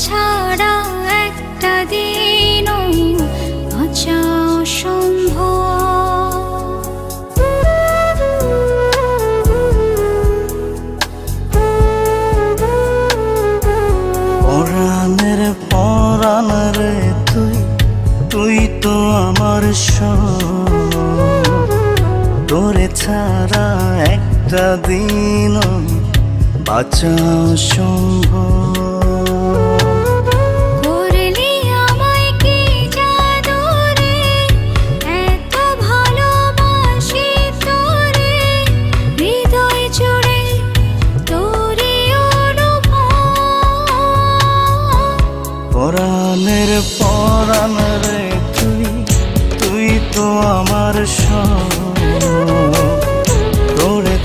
ছাড়া একটা দিনও বাঁচা তুই তুই তো আমার। তোরে ছাড়া একটা দিন বাঁচা সম্ভব পরাণের পরাণ রে তুই তুই তো আমার সব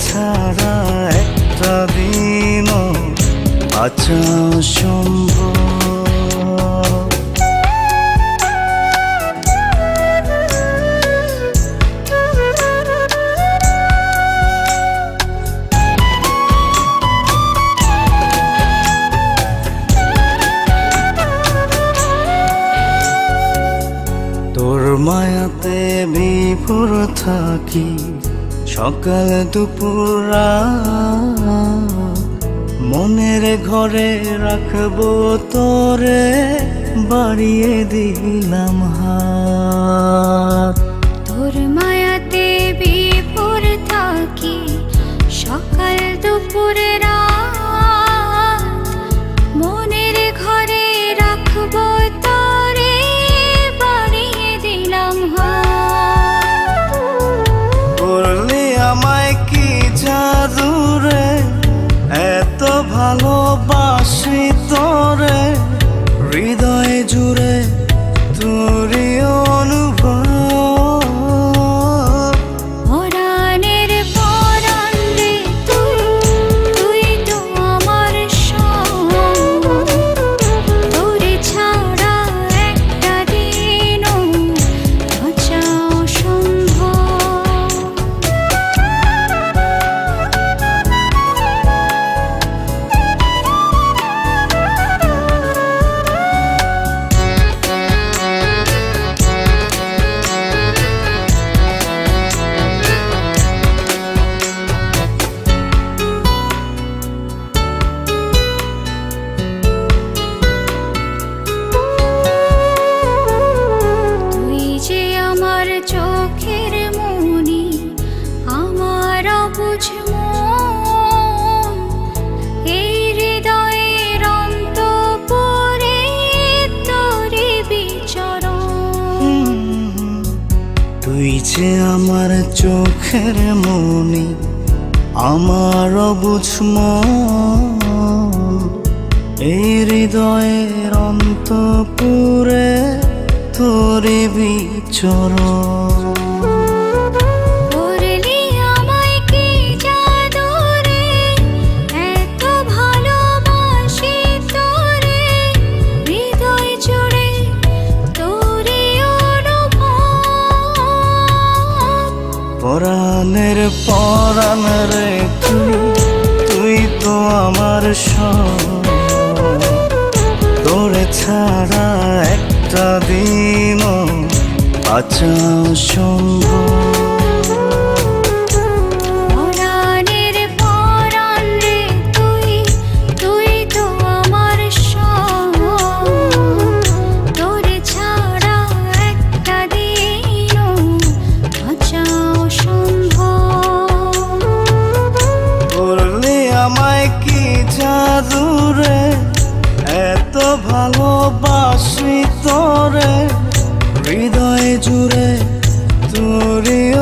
ছাড়া একটা দিন বাঁচা বিপুর থাকি সকাল দুপুর মনের ঘরে রাখব তোরে বাড়িয়ে দিলাম হাত। তুই যে আমার চোখের মনি আমার অবুঝ। এই হৃদয়ের অন্তপুরে তোরে বিচরণ পরাণের পরাণ রে তুই তুই তো আমার তোরে ছাড়া একটা দিন বাঁচাও সম্ভব ভালোবাসি তোরে হৃদয় জুড়ে তোরে